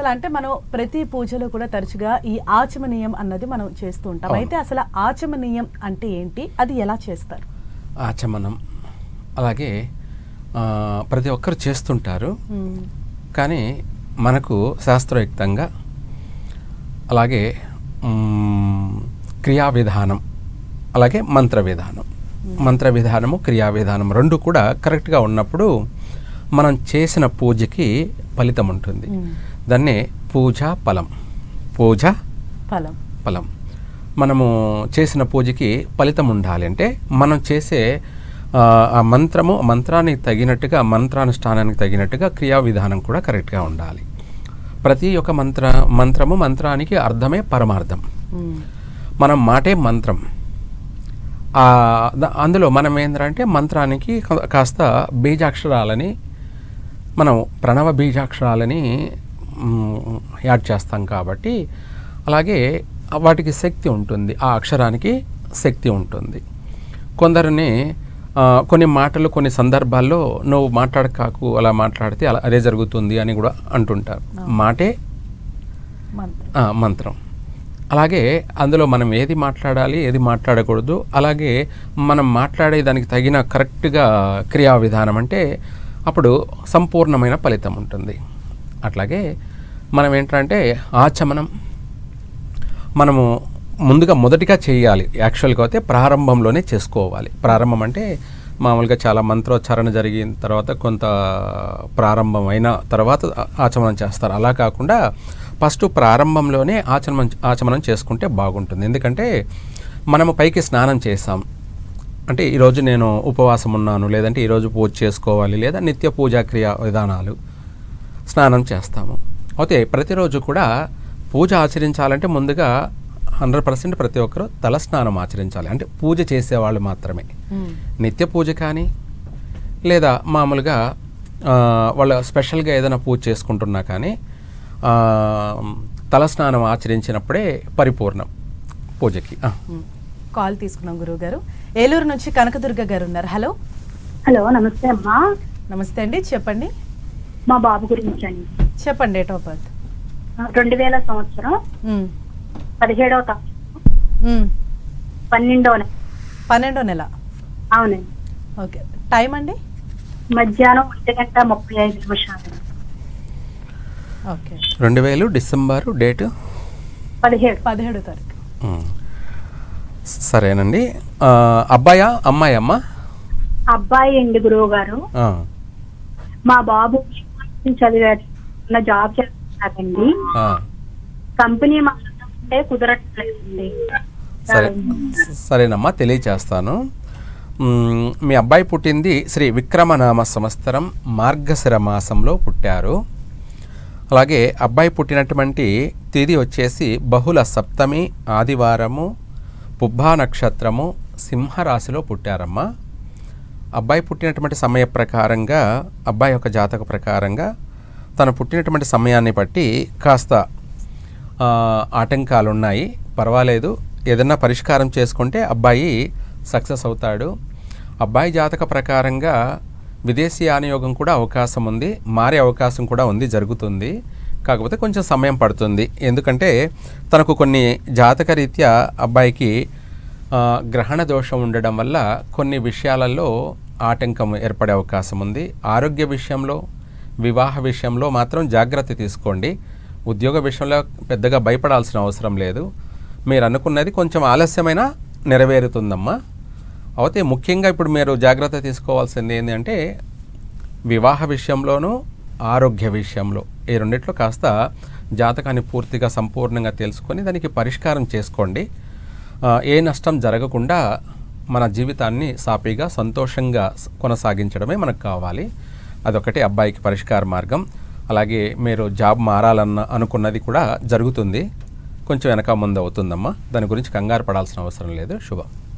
అసలు అంటే మనం ప్రతి పూజలో కూడా తరచుగా ఈ ఆచమనీయం అన్నది మనం చేస్తూ ఉంటాం. అయితే అసలు ఆచమనీయం అంటే ఏంటి? అది ఎలా చేస్తారు? ఆచమనం. అలాగే ప్రతి ఒక్కరు చేస్తుంటారు. కానీ మనకు శాస్త్రయుక్తంగా అలాగే క్రియా విధానం అలాగే మంత్ర విధానం మంత్ర విధానము క్రియా విధానం రెండు కూడా కరెక్ట్గా ఉన్నప్పుడు మనం చేసిన పూజకి ఫలితం ఉంటుంది. దాన్నే పూజ ఫలం. పూజ ఫలం. ఫలం. మనము చేసిన పూజకి ఫలితం ఉండాలి అంటే మనం చేసే ఆ, మంత్రము మంత్రానికి తగినట్టుగా మంత్రానుష్ఠానానికి తగినట్టుగా క్రియా విధానం కూడా కరెక్ట్గా ఉండాలి. ప్రతి ఒక్క మంత్ర మంత్రము మంత్రానికి అర్థమే పరమార్థం. మనం మాటే మంత్రం. అందులో మనం ఏంటంటే మంత్రానికి కాస్త బీజాక్షరాలని మనం ప్రణవ బీజాక్షరాలని యాడ్ చేస్తాం కాబట్టి అలాగే వాటికి శక్తి ఉంటుంది ఆ అక్షరానికి శక్తి ఉంటుంది. కొందరిని కొన్ని మాటలు కొన్ని సందర్భాల్లో నువ్వు మాట్లాడకాకు అలా మాట్లాడితే అలా అదే జరుగుతుంది అని కూడా అంటుంటారు. మాటే? మంత్రం. అలాగే అందులో మనం ఏది మాట్లాడాలి ఏది మాట్లాడకూడదు అలాగే మనం మాట్లాడే దానికి తగిన కరెక్ట్గా క్రియా విధానం అంటే అప్పుడు సంపూర్ణమైన ఫలితం ఉంటుంది. అట్లాగే మనం ఏంటంటే ఆచమనం. మనము ముందుగా మొదటిగా చేయాలి. యాక్చువల్గా అయితే ప్రారంభంలోనే చేసుకోవాలి. ప్రారంభం అంటే మామూలుగా చాలా మంత్రోచ్చారణ జరిగిన తర్వాత కొంత ప్రారంభం అయిన తర్వాత ఆచమనం చేస్తారు. అలా కాకుండా ఫస్ట్ ప్రారంభంలోనే ఆచమనం ఆచమనం చేసుకుంటే బాగుంటుంది. ఎందుకంటే మనము పైకి స్నానం చేసాం అంటే ఈరోజు నేను ఉపవాసం ఉన్నాను లేదంటే ఈరోజు పూజ చేసుకోవాలి లేదా నిత్య పూజా క్రియా విధానాలు. స్నానం చేస్తాము. అయితే ప్రతిరోజు కూడా పూజ ఆచరించాలంటే ముందుగా హండ్రెడ్ పర్సెంట్ ప్రతి ఒక్కరూ తల స్నానం ఆచరించాలి. అంటే పూజ చేసేవాళ్ళు మాత్రమే. నిత్య పూజ కానీ లేదా మామూలుగా వాళ్ళు స్పెషల్గా ఏదైనా పూజ చేసుకుంటున్నా కానీ తల స్నానం ఆచరించినప్పుడే పరిపూర్ణం పూజకి. కాల్ తీసుకున్నాం గురువు గారు ఏలూరు నుంచి కనకదుర్గ గారు ఉన్నారు. హలో. హలో నమస్తే అమ్మా. నమస్తే అండి. చెప్పండి. మా బాబు గురించి అండి. చెప్పండి డేట్ ఆఫ్ బర్త్ రెండు వేల సంవత్సరం. పదిహేడవ తారీఖు. పన్నెండవ నెల. పన్నెండో నెల. అవునండి. ఓకే. టైం అండి? మధ్యాహ్నం ఒంటి గంట ముప్పై ఐదు నిమిషాలు. ఓకే. రెండు వేలు డిసెంబరు డేటు? పదిహేడు. పదిహేడో తారీఖు. సరేనండి. అబ్బాయా అమ్మాయి అమ్మ? అబ్బాయి అండి గురువు గారు ఆ, మా బాబు జాబ్ చేస్తున్నారండి. కంపెనీ కుదరట్లేదండి. సరే. సరేనమ్మా తెలియచేస్తాను. మ్, మీ అబ్బాయి పుట్టింది శ్రీ విక్రమనామ సంవత్సరం మార్గశిర మాసంలో పుట్టారు. అలాగే అబ్బాయి పుట్టినటువంటి తేదీ వచ్చేసి బహుళ సప్తమి ఆదివారము పుబ్బా నక్షత్రము సింహరాశిలో పుట్టారమ్మా. అబ్బాయి పుట్టినటువంటి సమయ ప్రకారంగా అబ్బాయి యొక్క జాతక ప్రకారంగా తను పుట్టినటువంటి సమయాన్ని బట్టి కాస్త ఆటంకాలు ఉన్నాయి పర్వాలేదు. ఏదన్నా పరిష్కారం చేసుకుంటే అబ్బాయి సక్సెస్ అవుతాడు. అబ్బాయి జాతక ప్రకారంగా విదేశీ ఆనియోగం కూడా అవకాశం ఉంది. మారే అవకాశం కూడా ఉంది జరుగుతుంది. కాకపోతే కొంచెం సమయం పడుతుంది. ఎందుకంటే తనకు కొన్ని జాతక రీత్యా అబ్బాయికి గ్రహణ దోషం ఉండడం వల్ల కొన్ని విషయాలలో ఆటంకం ఏర్పడే అవకాశం ఉంది. ఆరోగ్య విషయంలో వివాహ విషయంలో మాత్రం జాగ్రత్త తీసుకోండి. ఉద్యోగ విషయంలో పెద్దగా భయపడాల్సిన అవసరం లేదు. మీరు అనుకున్నది కొంచెం ఆలస్యమైనా నెరవేరుతుందమ్మా. అయితే ముఖ్యంగా ఇప్పుడు మీరు జాగ్రత్త తీసుకోవాల్సింది ఏంటంటే వివాహ విషయంలోనూ ఆరోగ్య విషయంలో ఈ రెండిట్లో కాస్త జాతకాన్ని పూర్తిగా సంపూర్ణంగా తెలుసుకొని దానికి పరిష్కారం చేసుకోండి. ఏ నష్టం జరగకుండా మన జీవితాన్ని సాఫీగా సంతోషంగా కొనసాగించడమే మనకు కావాలి. అదొకటి అబ్బాయికి పరిష్కార మార్గం. అలాగే మీరు జాబ్ మారాలన్న అనుకున్నది కూడా జరుగుతుంది. కొంచెం వెనక ముందు అవుతుందమ్మా. దాని గురించి కంగారు పడాల్సిన అవసరం లేదు. శుభం.